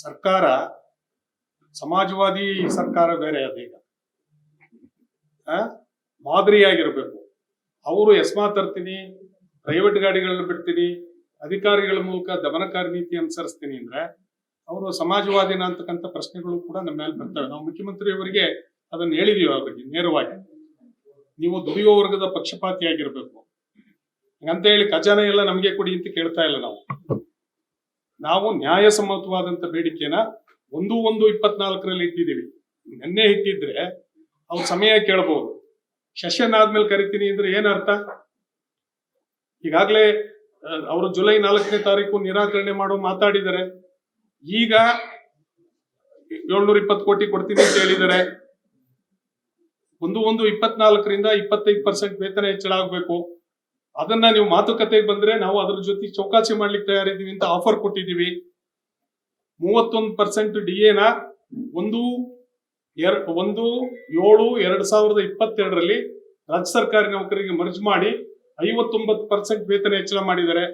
ಸರ್ಕಾರ, ಸಮಾಜವಾದಿ ಸರ್ಕಾರ ಬೇರೆ ಅದೀಗ? ಮಾದರಿಯಾಗಿರ್ಬೇಕು. ಅವರು ಯಸ್ಮಾ ತರ್ತೀನಿ ಪ್ರೈವೇಟ್ ಗಾಡಿಗಳನ್ನ ಬಿಡ್ತೀನಿ, ಅಧಿಕಾರಿಗಳ ಮೂಲಕ ದಮನಕಾರಿ ನೀತಿ ಅನುಸರಿಸ್ತೀನಿ ಅಂದ್ರೆ ಅವರು ಸಮಾಜವಾದಿನ ಅಂತಕ್ಕಂಥ ಪ್ರಶ್ನೆಗಳು ಕೂಡ ನಮ್ಮ ಮೇಲೆ ಬರ್ತವೆ. ನಾವು ಮುಖ್ಯಮಂತ್ರಿಯವರಿಗೆ ಅದನ್ನು ಅದನ್ನ ಹೇಳಿದೀವಿ ಅವರಿಗೆ ನೇರವಾಗಿ. ನೀವು ದುಡಿಯುವ ವರ್ಗದ ಪಕ್ಷಪಾತಿಯಾಗಿರ್ಬೇಕು. ಅಂತ ಹೇಳಿ ಖಜಾನೆ ಎಲ್ಲ ನಮಗೆ ಕೊಡಿ ಅಂತ ಕೇಳ್ತಾ ಇಲ್ಲ ನಾವು. ನಾವು ನ್ಯಾಯಸಮ್ಮತವಾದಂತ ಬೇಡಿಕೆನ ಒಂದು ಒಂದು ಇಪ್ಪತ್ನಾಲ್ಕರಲ್ಲಿ ಇಟ್ಟಿದ್ದೀವಿ. ನೆನ್ನೆ ಇಟ್ಟಿದ್ರೆ ಅವ್ರ ಸಮಯ ಕೇಳಬಹುದು ಸೆಷನ್ ಆದ್ಮೇಲೆ ಕರಿತೀನಿ ಅಂದ್ರೆ ಏನರ್ಥ ಈಗಾಗಲೇ ಅವರು ಜುಲೈ ನಾಲ್ಕನೇ ತಾರೀಕು ನಿರಾಕರಣೆ ಮಾಡೋ ಮಾತಾಡಿದ್ದಾರೆ. ಈಗ ಏಳ್ನೂರ ಇಪ್ಪತ್ತು ಕೋಟಿ ಕೊಡ್ತೀನಿ ಅಂತ ಹೇಳಿದ್ದಾರೆ. ಒಂದು ಒಂದು ಇಪ್ಪತ್ನಾಲ್ಕರಿಂದ ಇಪ್ಪತ್ತೈದು ಪರ್ಸೆಂಟ್ ವೇತನ ಹೆಚ್ಚಳ ಆಗ್ಬೇಕು. ಅದನ್ನ ನೀವು ಮಾತುಕತೆಗೆ ಬಂದ್ರೆ ನಾವು ಅದ್ರ ಜೊತೆ ಚೌಕಾಸಿ ಮಾಡ್ಲಿಕ್ಕೆ ತಯಾರಿದ್ದೀವಿ ಅಂತ ಆಫರ್ ಕೊಟ್ಟಿದ್ದೀವಿ. ಮೂವತ್ತೊಂದು ಪರ್ಸೆಂಟ್ ಡಿ ಎನ ಒಂದು ಎರ್, ಒಂದು ಏಳು ಎರಡ್ ಸಾವಿರದ ಇಪ್ಪತ್ತೆರಡರಲ್ಲಿ ರಾಜ್ಯ ಸರ್ಕಾರಿ ನೌಕರಿಗೆ ಮರ್ಜ್ ಮಾಡಿ ಐವತ್ತೊಂಬತ್ತು ಪರ್ಸೆಂಟ್ ವೇತನ ಹೆಚ್ಚಳ ಮಾಡಿದ್ದಾರೆ.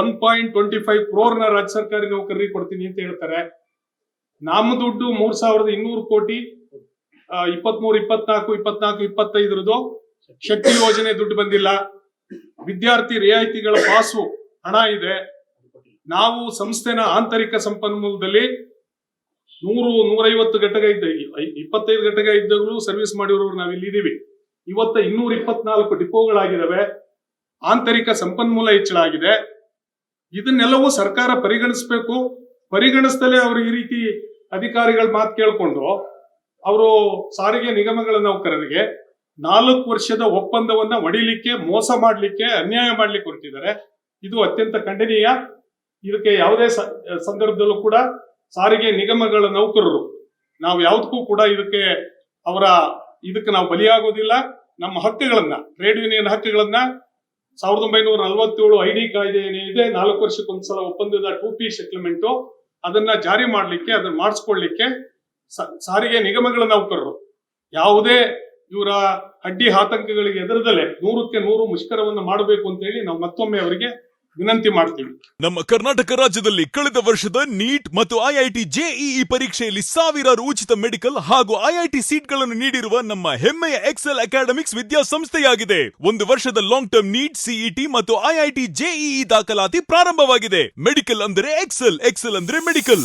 ಒನ್ ಪಾಯಿಂಟ್ ಟ್ವೆಂಟಿ ಫೈವ್ ಕ್ರೋರ್ನ ರಾಜ್ಯ ಸರ್ಕಾರಿ ನೌಕರರಿಗೆ ಕೊಡ್ತೀನಿ ಅಂತ ಹೇಳ್ತಾರೆ. ನಮ್ಮ ದುಡ್ಡು ಮೂರ್ ಸಾವಿರದ ಇನ್ನೂರು ಕೋಟಿ ಇಪ್ಪತ್ಮೂರು, ಇಪ್ಪತ್ನಾಲ್ಕು ಇಪ್ಪತ್ನಾಲ್ಕು ಇಪ್ಪತ್ತೈದರದು ಶಕ್ತಿ ಯೋಜನೆ ದುಡ್ಡು ಬಂದಿಲ್ಲ. ವಿದ್ಯಾರ್ಥಿ ರಿಯಾಯಿತಿಗಳ ಪಾಸು ಹಣ ಇದೆ. ನಾವು ಸಂಸ್ಥೆನ ಆಂತರಿಕ ಸಂಪನ್ಮೂಲದಲ್ಲಿ ನೂರು, ನೂರೈವತ್ತು ಘಟಕ ಇದ್ದ, ಇಪ್ಪತ್ತೈದು ಘಟಕ ಇದ್ದಾಗಲೂ ಸರ್ವಿಸ್ ಮಾಡಿರೋರು ನಾವು ಇಲ್ಲಿ ಇದೀವಿ. ಇವತ್ತ ಇನ್ನೂರ ಇಪ್ಪತ್ನಾಲ್ಕು ಡಿಪೋಗಳಾಗಿದ್ದಾವೆ ಆಂತರಿಕ ಸಂಪನ್ಮೂಲ ಹೆಚ್ಚಳ ಆಗಿದೆ ಇದನ್ನೆಲ್ಲವೂ ಸರ್ಕಾರ ಪರಿಗಣಿಸಬೇಕು. ಪರಿಗಣಿಸ್ದಲೇ ಅವರು ಈ ರೀತಿ ಅಧಿಕಾರಿಗಳ ಮಾತು ಕೇಳ್ಕೊಂಡು ಅವರು ಸಾರಿಗೆ ನಿಗಮಗಳ ನೌಕರರಿಗೆ. ನಾಲ್ಕು ವರ್ಷದ ಒಪ್ಪಂದವನ್ನ ಒಡಿಲಿಕ್ಕೆ, ಮೋಸ ಮಾಡಲಿಕ್ಕೆ, ಅನ್ಯಾಯ ಮಾಡ್ಲಿಕ್ಕೆ ಹೊರಟಿದ್ದಾರೆ. ಇದು ಅತ್ಯಂತ ಖಂಡನೀಯ. ಇದಕ್ಕೆ ಯಾವುದೇ ಸಂದರ್ಭದಲ್ಲೂ ಕೂಡ ಸಾರಿಗೆ ನಿಗಮಗಳ ನೌಕರರು, ನಾವು ಯಾವುದಕ್ಕೂ ಕೂಡ ಇದಕ್ಕೆ ಅವರ, ಇದಕ್ಕೆ ನಾವು ಬಲಿಯಾಗೋದಿಲ್ಲ. ನಮ್ಮ ಹಕ್ಕುಗಳನ್ನ, ಟ್ರೇಡ್ ಯೂನಿಯನ್ ಹಕ್ಕುಗಳನ್ನ ಸಾವಿರದ ಒಂಬೈನೂರ ನಲವತ್ತೇಳು ಐ ಡಿ ಕಾಯ್ದೆ ಏನಿದೆ ನಾಲ್ಕು ವರ್ಷಕ್ಕೊಂದ್ಸಲ ಒಪ್ಪಂದದ ಟು ಪಿ ಸೆಟ್ಲ್ಮೆಂಟು. ಅದನ್ನ ಜಾರಿ ಮಾಡಲಿಕ್ಕೆ, ಅದನ್ನ ಮಾಡಿಸ್ಕೊಳ್ಲಿಕ್ಕೆ ಸಾರಿಗೆ ನಿಗಮಗಳ ನೌಕರರು, ಯಾವುದೇ ಇವರ ಅಡ್ಡಿ ಆತಂಕಗಳಿಗೆ ಎದುರದಲ್ಲೇ ನೂರಕ್ಕೆ ನೂರು ಮುಷ್ಕರವನ್ನು ಮಾಡಬೇಕು ಅಂತ ಹೇಳಿ ನಾವು ಮತ್ತೊಮ್ಮೆ ಅವರಿಗೆ ವಿನಂತಿ ಮಾಡ್ತೀವಿ. ನಮ್ಮ ಕರ್ನಾಟಕ ರಾಜ್ಯದಲ್ಲಿ ಕಳೆದ ವರ್ಷದ ನೀಟ್ ಮತ್ತು ಐಐಟಿ ಜೆಇಇ ಪರೀಕ್ಷೆಯಲ್ಲಿ ಸಾವಿರಾರು ಉಚಿತ ಮೆಡಿಕಲ್ ಹಾಗೂ ಐಐಟಿ ಸೀಟ್ಗಳನ್ನು ನೀಡಿರುವ ನಮ್ಮ ಹೆಮ್ಮೆಯ ಎಕ್ಸೆಲ್ ಅಕಾಡೆಮಿಕ್ಸ್ ವಿದ್ಯಾಸಂಸ್ಥೆಯಾಗಿದೆ. ಒಂದು ವರ್ಷದ ಲಾಂಗ್ ಟರ್ಮ್ ನೀಟ್, ಸಿಇಟಿ ಮತ್ತು ಐಐಟಿ ಜೆಇಇ ದಾಖಲಾತಿ ಪ್ರಾರಂಭವಾಗಿದೆ. ಮೆಡಿಕಲ್ ಅಂದರೆ ಎಕ್ಸೆಲ್ ಎಕ್ಸೆಲ್ ಅಂದ್ರೆ ಮೆಡಿಕಲ್.